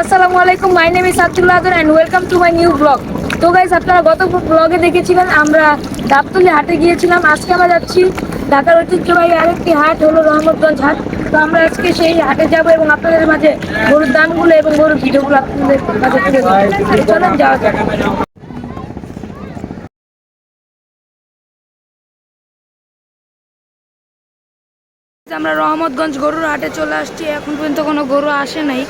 আসসালামু আলাইকুম মাই name is Abdullah Adar and welcome to my new blog তো guys আপনারা গত ব্লগে দেখেছিলেন, আমরা গাবতলি হাটে গিয়েছিলাম, আজকে আমরা যাচ্ছি ঢাকার ঐতিহ্যবাহী আরেকটি হাট, হলো রহমতগঞ্জ হাট। তো আমরা আজকে সেই হাটে যাব এবং আপনাদের মাঝে গরুর দামগুলো এবং গরুর ভিডিওগুলো আপনাদের মাঝে তুলে ধরবো। চলেন, যাওয়া যাক। আমরা রহমতগঞ্জ গরুর হাটে চলে আসছি, এখন পর্যন্ত কোনো গরু আসে নাই।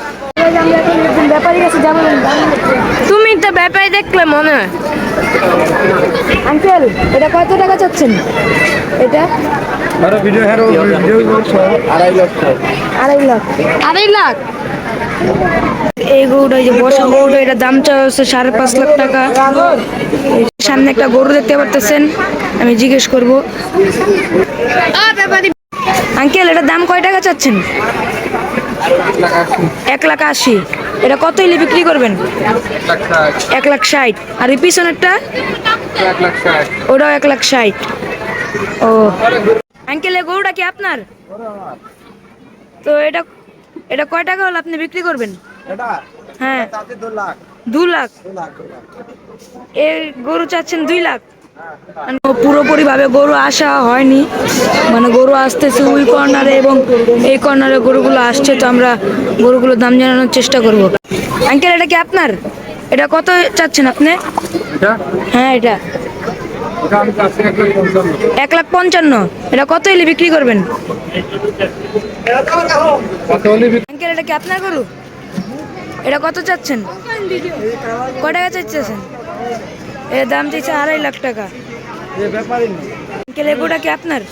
আমরা এখন একজন ব্যাপারী কাছে যাব তুমি তো ব্যাপারে দেখলে মনে হয়। আঙ্কেল এটা কত টাকা চাচ্ছেন? এটা? আড়াই লক্ষ। আড়াই লাখ। আড়াই লাখ? এই গরুটা যে বসা গরুটা এটা দাম হচ্ছে সাড়ে পাঁচ লাখ টাকা। সামনে একটা গরু দেখতে পারতেছেন আমি জিজ্ঞেস করব। আঙ্কেল এটা দাম কয় টাকা চাচ্ছেন? এক লাখ আশি। এটা কত হইলে বিক্রি করবেন? এক লাখ ষাট। আর এই পিছনেরটা? ওটাও এক লাখ ষাট। ও। আঙ্কেল গরুটা কি আপনার? তো এটা এটা কয় টাকা হলে আপনি বিক্রি করবেন? হ্যাঁ। দু লাখ। দু লাখ এই গরু চাচ্ছেন দুই লাখ। মানে পুরোপুরি ভাবে গরু আসা হয়নি। মানে গরু আসতেছে ওই কর্নারে এবং এই কর্নারে গরুগুলো আসছে তো আমরা গরুগুলোর দাম জানানোর চেষ্টা করব। আঙ্কেল এটা কি আপনার? এটা কত চাচ্ছেন আপনি? হ্যাঁ এটা। এক লাখ পঞ্চান্ন। এটা কত এলে বিক্রি করবেন? আঙ্কেল এটা কি আপনার গরু? এটা কত চাচ্ছেন? টাকা চাচ্ছেন এর দাম চাইছে আড়াই লাখ টাকা। এই গরুটা কি আপনার?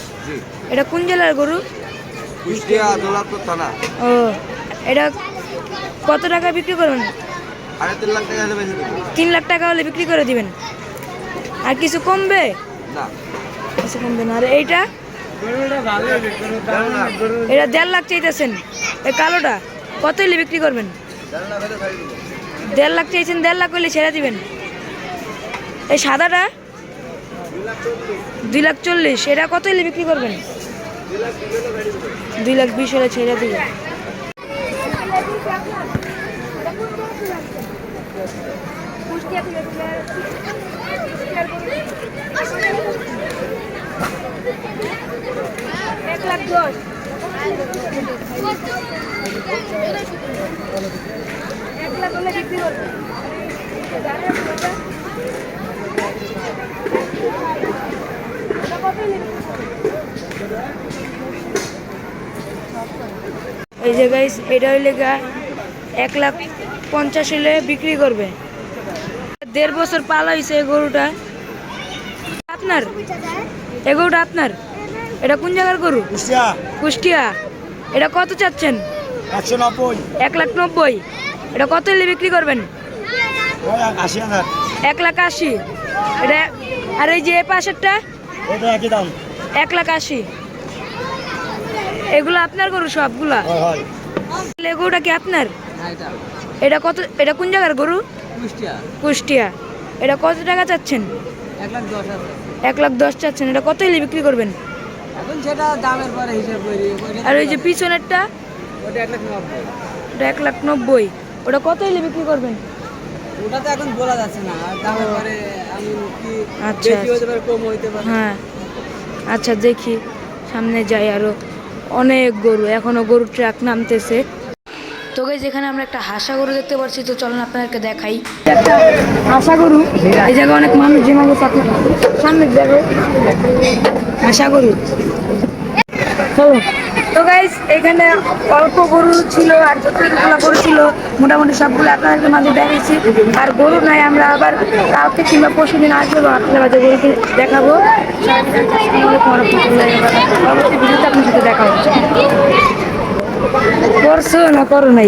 এটা কোন জেলার গরু? ও এটা কত টাকা বিক্রি করবেন? তিন লাখ টাকা হলে বিক্রি করে দিবেন? আর কিছু কমবে? কিছু কমবে না। আর এইটা? এটা দেড় লাখ চাইতেছেন। এই কালোটা কত হলে বিক্রি করবেন? দেড় লাখ চাইছেন দেড় লাখ হলে ছেড়ে দিবেন। এই সাদাটা? দুই লাখ চল্লিশ। এটা কত হলে বিক্রি করবেন? দুই লাখ বিশ হলে ছেড়ে দিবেন এক লাখ দশ। এক লাখ বিক্রি করবেন। এই যে গাইস এটা হইলে গা এক লাখ পঞ্চাশ হলে বিক্রি করবে। দেড় বছর পালা হয়েছে এই গরুটা। আপনার? এই গরুটা আপনার? এটা কোন জায়গার গরু? কুষ্টিয়া। কুষ্টিয়া। এটা কত চাচ্ছেন? এক লাখ নব্বই। এটা কত হলে বিক্রি করবেন? এক লাখ আশি। এটা আর এই যে পাশেরটা? এক লাখ আশি। এগুলো আপনার গরু সবগুলা? গরুটা কি আপনার? এটা কত এটা কোন জায়গার গরু? কুষ্টিয়া। এটা কত টাকা চাচ্ছেন? এক লাখ দশ চাচ্ছেন। এটা কত হলে বিক্রি করবেন? এখন সেটা দামের পরে হিসাব করি। ওইটা- আর ওই যে পিছনেরটা? ওটা এক লাখ নব্বই। ওটা এক লাখ নব্বই। ওটা কত হলে বিক্রি করবেন? ওটা তো এখন বলা যাচ্ছে না। দামের পরে আমি কি আচ্ছা, হতে পারে কম হইতে পারে। হ্যাঁ। আচ্ছা দেখি। সামনে যাই আরও। অনেক গরু এখনও গরুর ট্রাক নামতেছে। তো গাইজ এখানে আমরা একটা হাসা গরু দেখতে পাচ্ছি তো চলুন আপনাদেরকে দেখাই। একটা হাসা গরু? এই জায়গায় অনেক মানুষ জমা গেছে আপনার সামনে দেখো। হাসা গরু। চলো। তো গাইজ এখানে অল্প গরু ছিল আর যতগুলো গরু ছিল, মোটামুটি সবগুলো আপনাদের মাঝে দেখাইছি। আর গরু নাই, আমরা আবার কালকে কিংবা পরশু দিন আসব, আপনাদের মাঝে গরুকে দেখাবো। অবশ্যই ভিডিওতে আপনার সাথে দেখা হচ্ছে করছ না, করো নাই।